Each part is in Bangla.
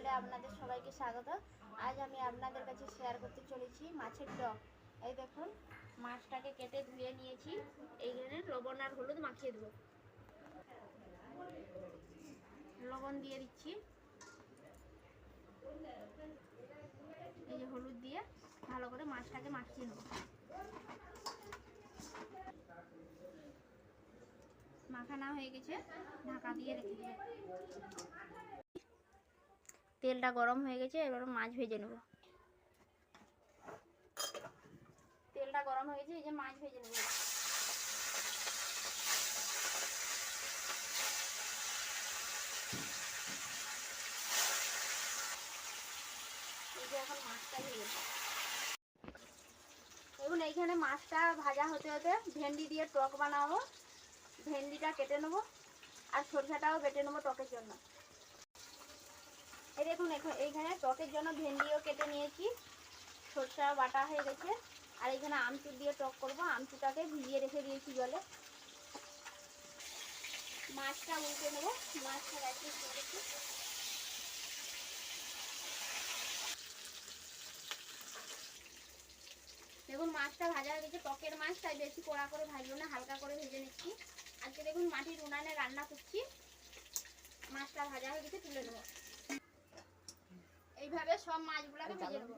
চ্যানেলে আপনাদের সবাইকে স্বাগত। আজ আমি আপনাদের কাছে শেয়ার করতে চলেছি মাছের টক এই দেখুন, মাছটাকে কেটে ধুয়ে নিয়েছি। এইখানে লবণ আর হলুদ মাখিয়ে দেবো। লবণ দিয়ে দিচ্ছি। এই যে হলুদ দিয়ে ভালো করে মাছটাকে মাখিয়ে নেব। মাখানা হয়ে গেছে, ঢাকা দিয়ে রেখে দেবো। তেলটা গরম হয়ে গেছে, এবার মাছ ভেজে নেব। তেলটা গরম হয়ে গেছে, এই যে মাছ ভেজে নেব। এখন মাছটা ভেজে। দেখুন, এইখানে মাছটা ভাজা হতে হতে ভেন্ডি দিয়ে টক বানাবো, ভেন্ডিটা কেটে নেব, আর সরষাটাও বেটে নেব টকের জন্য। এই দেখুন এখন এইখানে টকের জন্য ভেন্ডিও কেটে নিয়েছি। সরষা বাটা হয়ে গেছে। আর এখানে আমচুর দিয়ে টক করব। আমচুরটাকে ভিজিয়ে রেখে দিয়েছি জলে। মাছটা উল্টে নেব। মাছটা রাখি দেখুন, মাছটা ভাজা হয়ে গেছে। টকের মাছ, তাই বেশি কড়া করে ভাজবো না। হালকা করে ভেজে নিচ্ছি। আজকে দেখুন, মাটির উনানে রান্না করছি। মাছটা ভাজা হয়ে গেছে, তুলে নেব। সব মাছগুলোকে ভেজে নেব।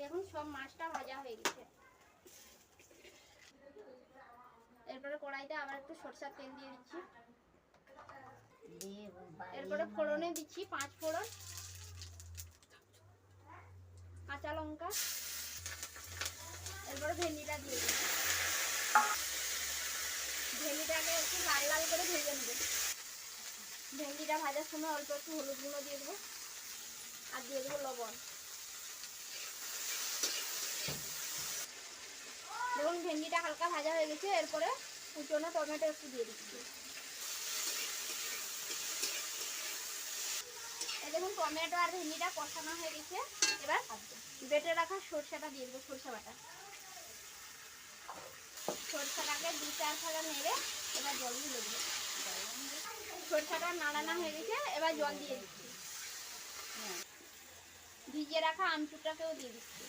দেখুন, সব মাছটা ভাজা হয়ে গেছে। এরপরে কড়াইতে আবার একটু সরষার তেল দিয়ে দিচ্ছি। এরপরে ফোড়নে দিচ্ছি পাঁচ ফোড়ন, কাঁচা লঙ্কা। এরপরে ভেন্ডিটা দিয়ে দিচ্ছি। ভেন্ডিটাকে একটু লাল লাল করে ভেজে নেব। ভেন্ডিটা ভাজার সময় অল্প একটু হলুদ গুঁড়ো দিয়ে দেবো আর দিয়ে দেবো লবণ। দেখুন, ভেন্ডিটা হালকা ভাজা হয়ে গেছে, এরপরে কুচনো টমেটো একটু দিয়ে দিচ্ছি। দেখুন, টমেটো আর ভেন্ডিটা কষানো হয়ে গেছে। এবার বেটে রাখা সরষাটা দিয়ে দেবো, সরষা বাটা। সরষাটাকে দু চার ফাড়া নেড়ে এবার জল দিয়ে দেবো। সরষাটা নাড়ানো হয়ে গেছে, এবার জল দিয়ে দিচ্ছি। ভিজিয়ে রাখা আমচুরটাকেও দিয়ে দিচ্ছি।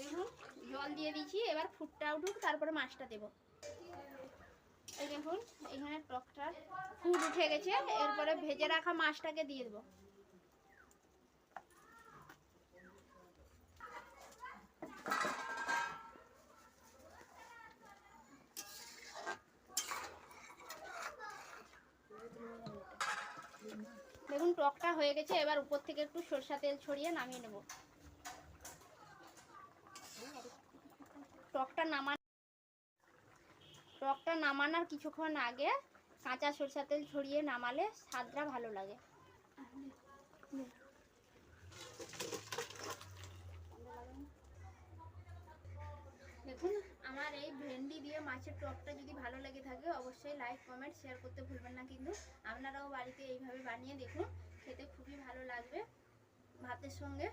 দেখুন, জল দিয়ে দিচ্ছি, এবার ফুটটা উঠুক, তারপরে মাছটা দেবো। এই দেখুন, এখানে টকটা ফুট উঠে গেছে, এরপরে ভেজে রাখা মাছটাকে দিয়ে দেবো। দেখুন, টকটা হয়ে গেছে। এবার উপর থেকে একটু সরষা তেল ছড়িয়ে নামিয়ে নেব। টকটা নামান টকটা নামানোর কিছুক্ষণ আগে কাঁচা সরষা তেল ছড়িয়ে নামালে স্বাদটা ভালো লাগে দেখুন আমার এই ভেন্ডি দিয়ে মাছের টকটা যদি ভালো লেগে থাকে, অবশ্যই লাইক কমেন্ট শেয়ার করতে ভুলবেন না কিন্তু। আপনারাও বাড়িতে এইভাবে বানিয়ে দেখুন, খেতে খুবই ভালো লাগবে ভাতের সঙ্গে।